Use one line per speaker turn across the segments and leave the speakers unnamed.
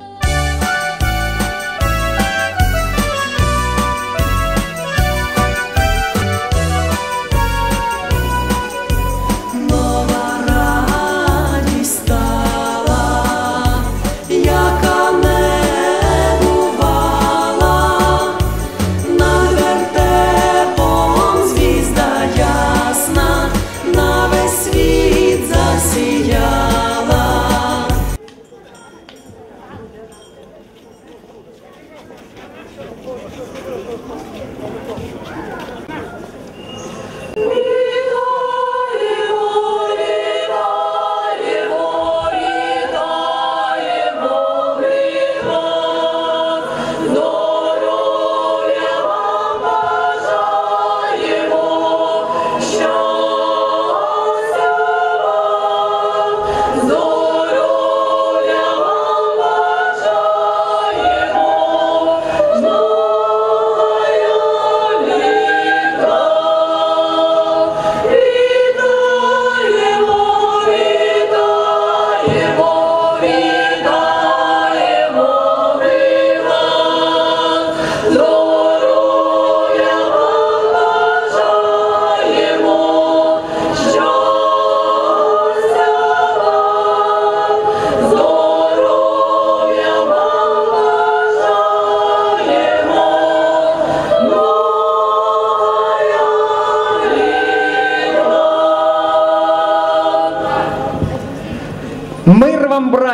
tempo.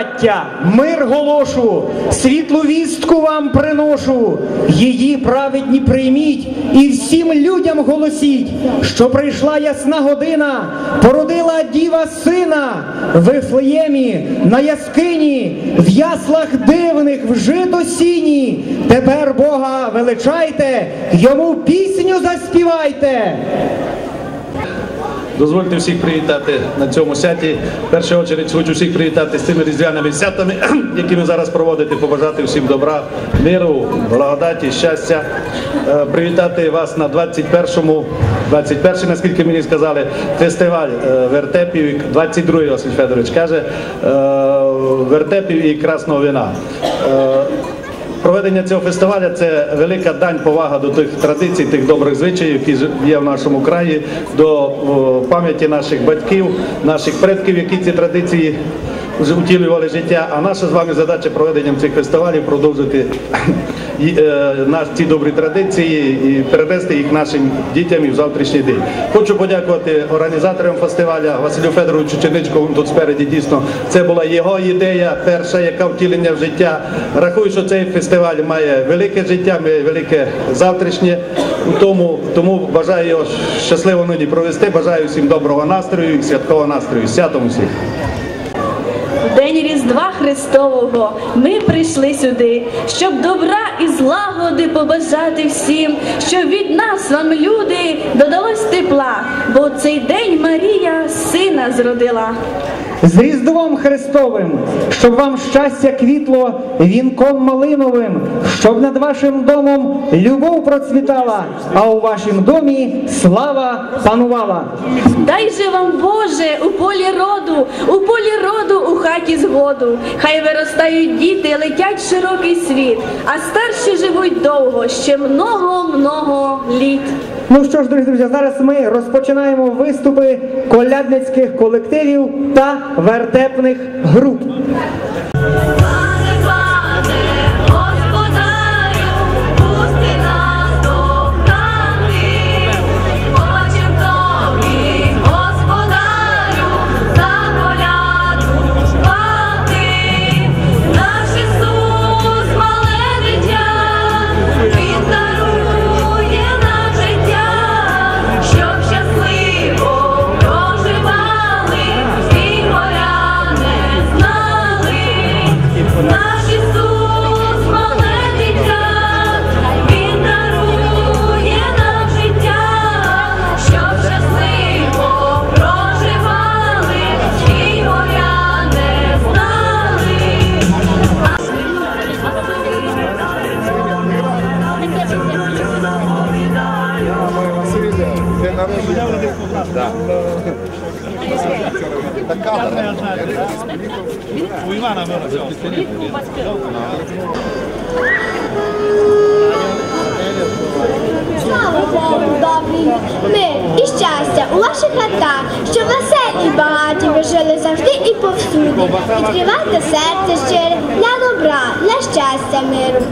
Браття, мир голошу, світлу вістку вам приношу, її праведні прийміть і всім людям голосіть, що прийшла ясна година, породила діва сина в Вифлеємі, на яскині, в яслах дивних, в жито сіні. Тепер Бога величайте, йому пісню заспівайте.
Дозвольте всіх привітати на цьому святі. В першу чергу хочу всіх привітати з цими різдвяними святами, які ви зараз проводите, побажати всім добра, миру, благодаті, щастя. Е, Привітати вас на 21-му, 21-й, наскільки мені сказали, фестиваль е, вертепів, 22-й Василь Федорович каже, е, вертепів і красного вина. Проведення цього фестивалю це велика дань повага до тих традицій, тих добрих звичаїв, які є в нашому краї, до пам'яті наших батьків, наших предків, які ці традиції утілювали життя. А наша з вами задача проведенням цих фестивалів продовжити е, ці добрі традиції і перенести їх нашим дітям і в завтрашній день. Хочу подякувати організаторам фестиваля Василю Федоровичу Черничкову тут спереді. Дійсно, це була його ідея, перша, яка втілення в життя. Рахую, що цей фестиваль має велике життя, має велике завтрашнє. Тому, тому бажаю його щасливо нині провести. Бажаю всім доброго настрою і святкового настрою. З Святом усіх!
День Різдва Христового ми прийшли сюди, щоб добра і злагоди побажати всім, щоб від нас вам, люди, додалось тепла, бо цей день Марія сина зродила.
З Різдвом Христовим, щоб вам щастя квітло вінком малиновим, щоб над вашим домом любов процвітала, а у вашім домі слава панувала.
Дай же вам, Боже, у полі роду, у полі роду, у хаті згоду. Хай виростають діти, летять в широкий світ, а старші живуть довго, ще много-много літ.
Ну що ж, дорогі друзі, зараз ми розпочинаємо виступи колядницьких колективів та вертепних груп.
І
повсюди. Відкривайте серце щире для добра, для щастя, миру.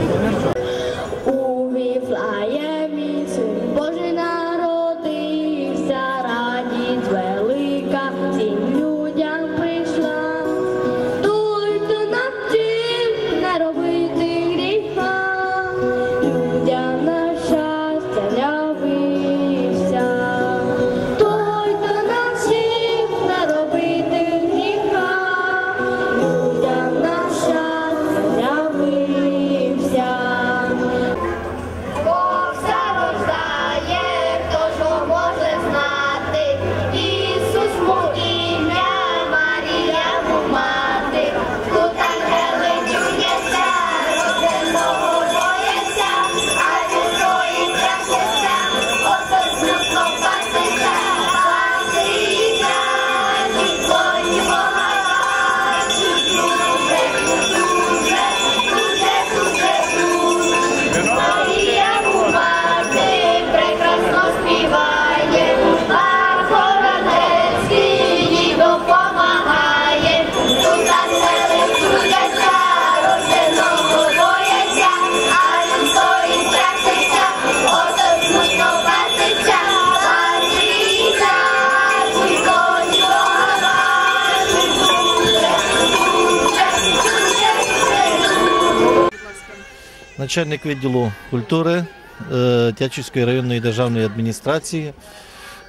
Начальник відділу культури е, Тячівської районної державної адміністрації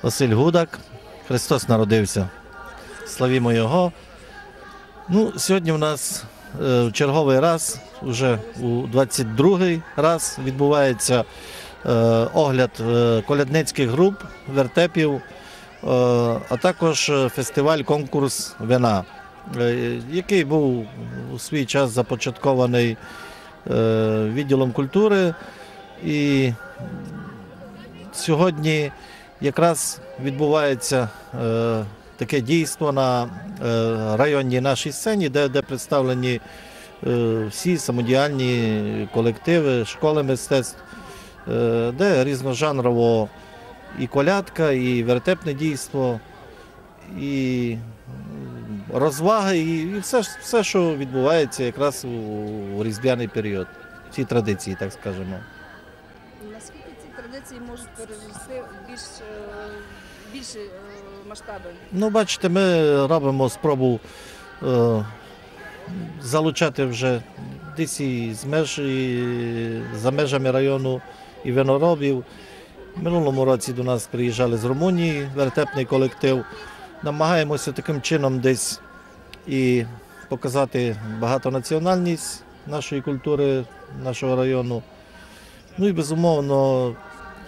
Василь Гудак. Христос народився. Славімо Його. Ну, сьогодні в нас е, в черговий раз, вже у 22-й раз відбувається е, огляд колядницьких груп, вертепів, а також е, фестиваль конкурс вина, який був у свій час започаткований відділом культури. І сьогодні якраз відбувається е, таке дійство на е, районній нашій сцені, де, де представлені е, всі самодіяльні колективи, школи мистецтв, е, де різножанрово і колядка, і вертепне дійство, і розваги, і, все, все, що відбувається якраз у, різдвяний період. Ці традиції, так скажемо.
Наскільки ці традиції можуть перерости більш, е, більші е, масштаби?
Ну, бачите, ми робимо спробу е, залучати вже десь і з меж, і за межами району і виноробів. Минулому році до нас приїжджали з Румунії вертепний колектив. Намагаємося таким чином десь і показати багатонаціональність нашої культури, нашого району. Ну і безумовно,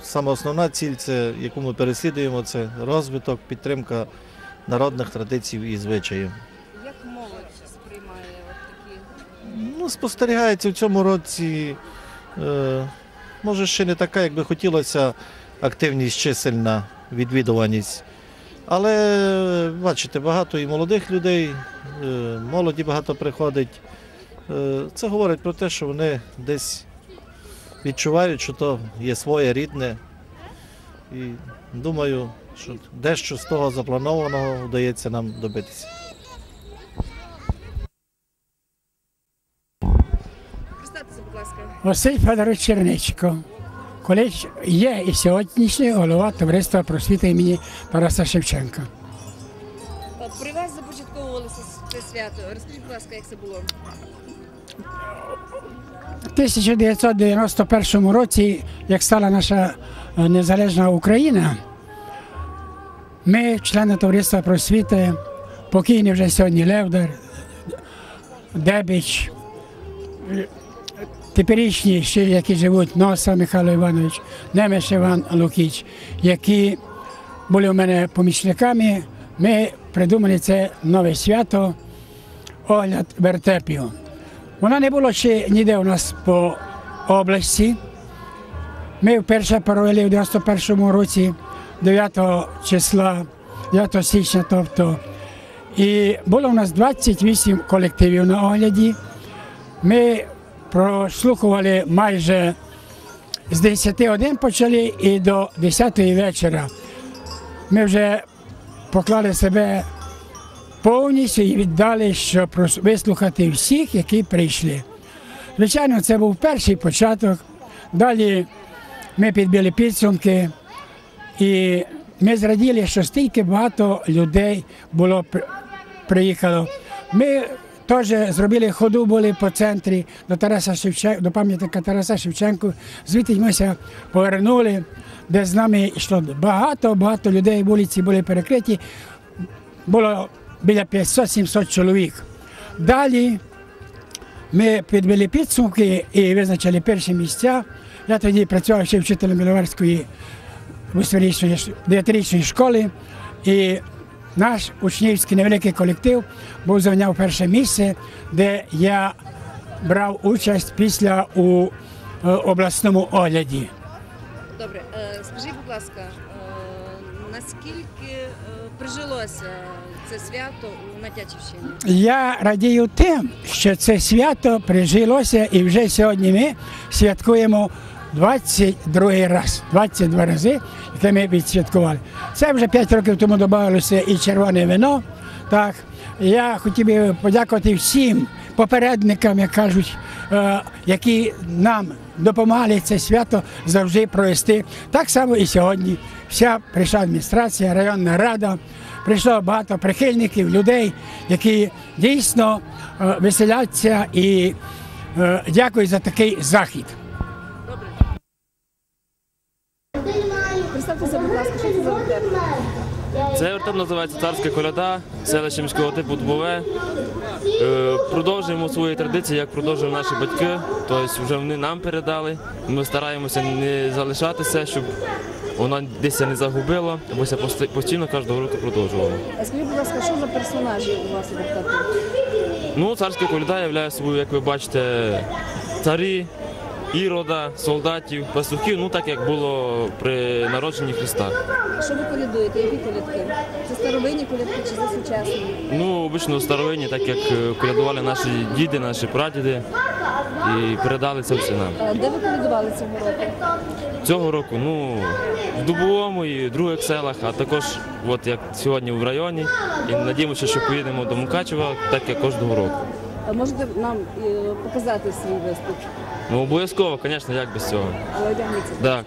саме основна ціль, це, яку ми переслідуємо, це розвиток, підтримка народних традицій і звичаїв.
Як молодь сприймає такі?
Ну, спостерігається в цьому році, е, може, ще не така, як би хотілося, активність чисельна, відвідуваність. Але бачите, багато і молодих людей, е, молоді багато приходить. Е, це говорить про те, що вони десь відчувають, що то є своє рідне. І думаю, що дещо з того запланованого вдається нам добитися.
Представтеся, будь ласка.
Василь Федорович Черничко, колись є і сьогоднішній голова товариства просвіти імені Тараса Шевченка.
При вас започатковувалося це свято. Розкажіть, будь ласка, як це було?
У 1991 році, як стала наша е, незалежна Україна, ми, члени товариства просвіти, покійний вже сьогодні Левдар, Дебіч, е, теперішні ще, які живуть, Носа Михайло Іванович, Немеш Іван Лукіч, які були у мене помічниками, ми придумали це нове свято, огляд вертепів. Вона не було ще ніде у нас по області. Ми вперше провели в 91 році 9 числа, 9 січня, тобто. І було у нас 28 колективів на огляді. Ми прослухували майже з 10 годин почали і до 10 вечора. Ми вже поклали себе повністю і віддали, щоб вислухати всіх, які прийшли. Звичайно, це був перший початок. Далі ми підбили підсумки, і ми зраділи, що стільки багато людей було приїхало. Ми теж зробили ходу були по центрі до Тараса Шевченка, до пам'ятника Тараса Шевченку. Звідти мися повернули, де з нами йшло багато, багато людей, вулиці були перекриті. Було біля 500-700 чоловік. Далі ми підбили підсумки і визначили перші місця. Я тоді працював ще вчителем Біловарської восьмирічної ш- дев'ятирічної школи. І наш учнівський невеликий колектив був зайняв перше місце, де я брав участь після у е, обласному огляді.
Добре, е, скажіть, будь ласка, е, наскільки прижилося це свято у Натячівщині?
Я радію тим, що це свято прижилося, і вже сьогодні ми святкуємо 22 раз, 22 рази, яке ми відсвяткували. Це вже 5 років тому додалося і червоне вино. Так, я хотів би подякувати всім попередникам, як кажуть, е, які нам допомагали це свято завжди провести. Так само і сьогодні. Вся прийшла адміністрація, районна рада, прийшло багато прихильників, людей, які дійсно е, веселяться і е, дякую за такий захід.
Представтеся, будь ласка, що це за вертеп?
Це вертеп називається царська коляда, селище міського типу Дубове. Е, Продовжуємо свої традиції, як продовжують наші батьки. Тобто вже вони нам передали. Ми стараємося не залишатися, щоб вона десь не загубила, або ся постійно кожного року продовжувала.
А скажіть, будь ласка, що за персонажі у вас у вертепі?
Ну, царська коляда являє собою, як ви бачите, царі, ірода, солдатів, пастухів, ну так як було при народженні Христа.
Що ви колядуєте? Які колядки? Це старовинні колядки чи це сучасні?
Ну, обично старовинні, так як е, колядували наші діди, наші прадіди і передали це все нам.
А де ви колядували цього року?
Цього року, ну, в Дубовому і в других селах, а також, от як сьогодні в районі. І надіємося, що поїдемо до Мукачева, так як кожного року.
А можете нам е, показати свій виступ?
Ну, обов'язково, звісно, як без цього.
Але одягніться.
Так.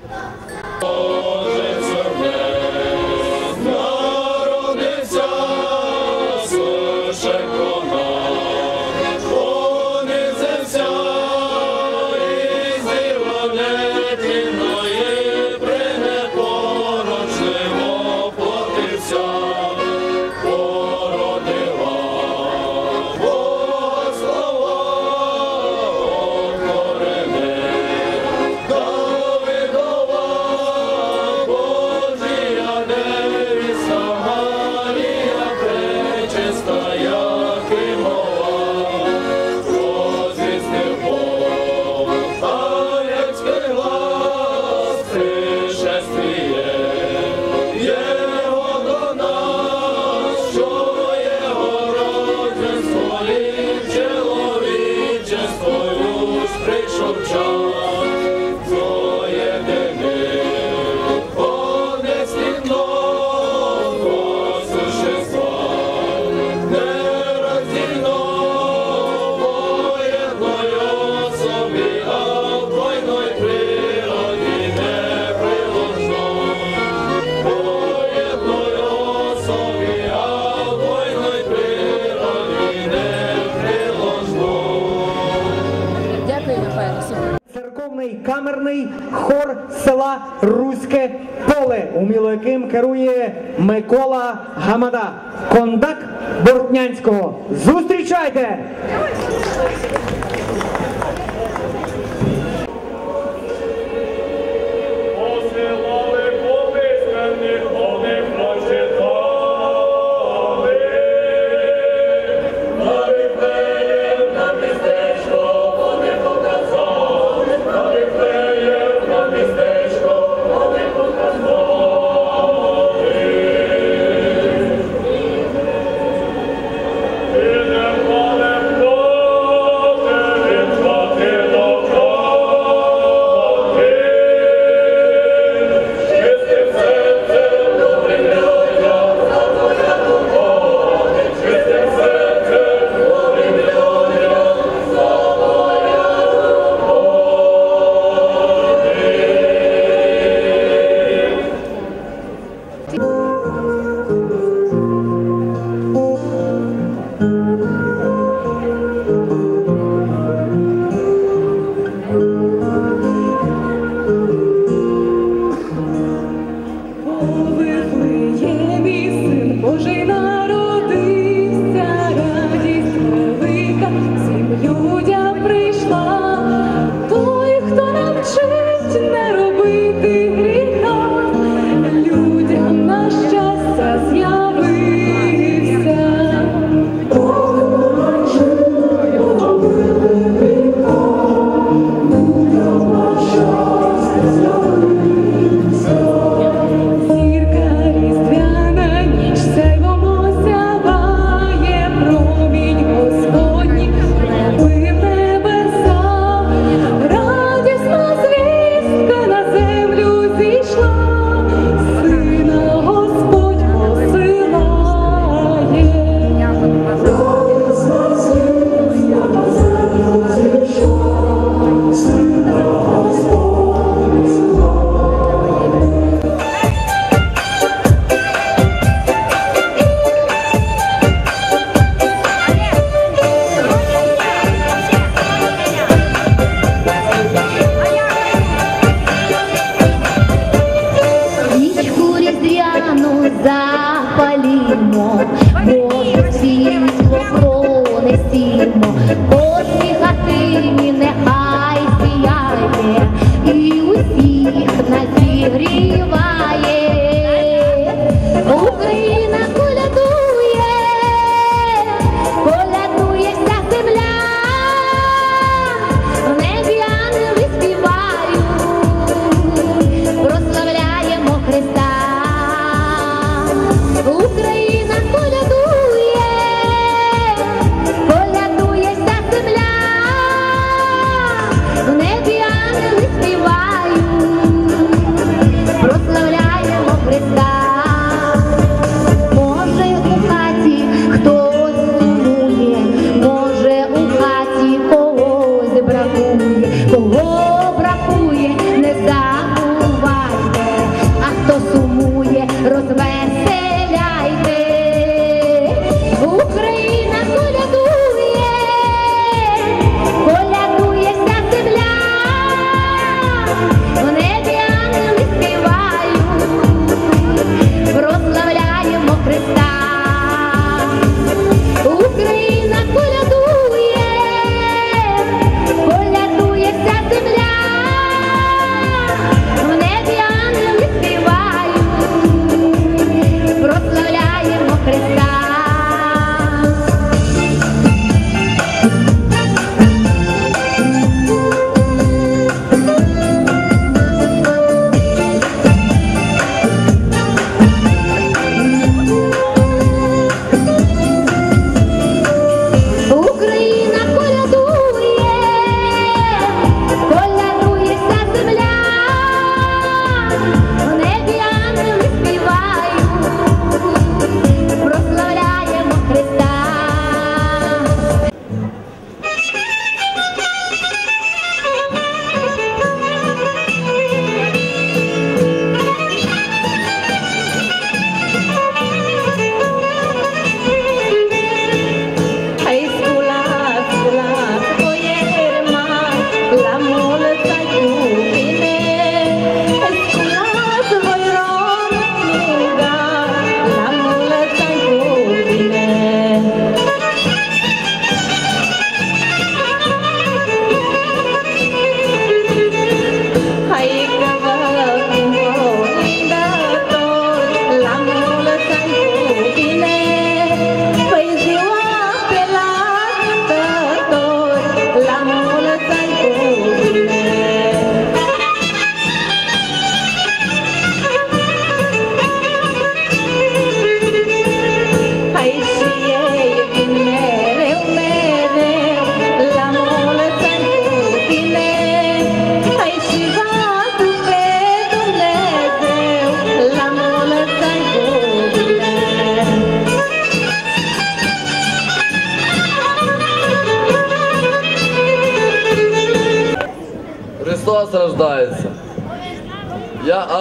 Микола Гамада, кондак Бортнянського. Зустрічайте!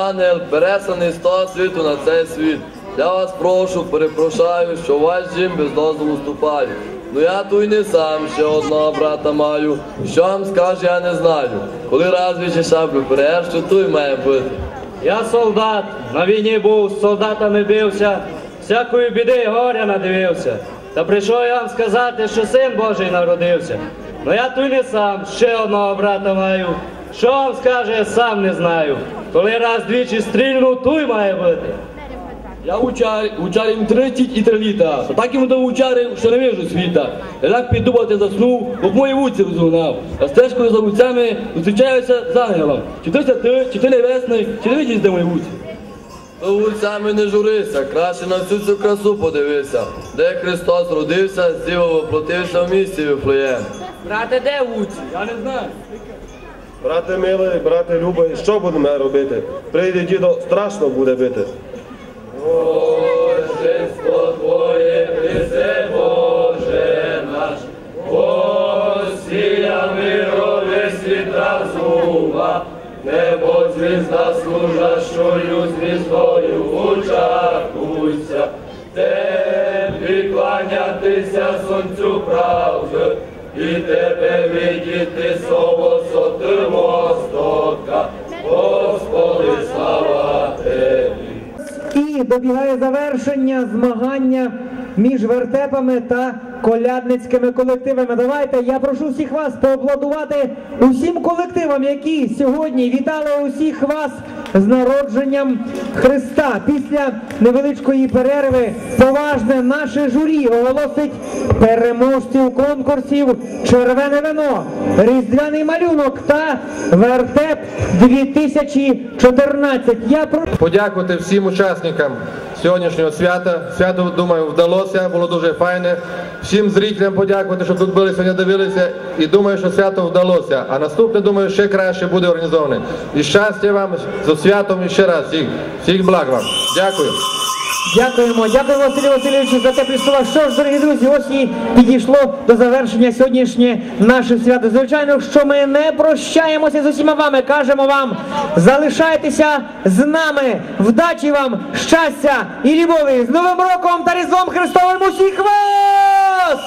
Ангел, з того світу на цей світ. Я вас прошу, перепрошаю, що ваш дім без дозволу ступаю. Ну я ту й не сам, ще одного брата маю. Що вам скаже, я не знаю. Коли развічі шаблю береш, що той має бути.
Я солдат, на війні був, з солдатами бився, всякої біди і горя надивився. Та прийшов я вам сказати, що син Божий народився. Ну я тут не сам, ще одного брата маю. Що вам скаже, сам не знаю. Коли раз двічі стрільну, туй має бути.
Я учар, учарив 33 літа. Так йому тому учарив, що не вижу світа. Я так піддубати заснув, бо мої вуці розгнав. А стежкою за вуцями зустрічаюся з ангелом. Чи ти це ти, чи ти небесний, чи не видиш, де мої вуці?
То вулицями не журися, краще на всю цю красу подивися. Де Христос родився, з діва воплотився в місті Вифлеєм.
Брате, де вуці? Я не знаю.
Брате милий, брате любий, що будемо робити? Прийде дідо, страшно буде бити.
Божество Твоє, Христе Боже наш, Осія мирове світ разума, небо звізда служа, що звіздою учакуйся, Тебі кланятися сонцю правди, і тебе видіти слово соти востока, Господи, слава Тебе.
І добігає завершення змагання між вертепами та колядницькими колективами. Давайте я прошу всіх вас поаплодувати усім колективам, які сьогодні вітали усіх вас з народженням Христа. Після невеличкої перерви поважне наше журі оголосить переможців конкурсів Червене вино, Різдвяний малюнок та Вертеп 2014. Я прошу
подякувати всім учасникам сьогоднішнього свята. Свято, думаю, вдалося, було дуже файне. Всім зрителям подякувати, що тут були сьогодні дивилися. І думаю, що свято вдалося. А наступне, думаю, ще краще буде організоване. І щастя вам з святом і ще раз. Всіх, всіх благ вам. Дякую.
Дякуємо, дякуємо Василю Васильовичу за теплі слова. Що ж, дорогі друзі, ось і підійшло до завершення сьогоднішнє наше свято. Звичайно, що ми не прощаємося з усіма вами. Кажемо вам, залишайтеся з нами. Вдачі вам, щастя і любові. З Новим роком та Різдвом Христовим усіх вас!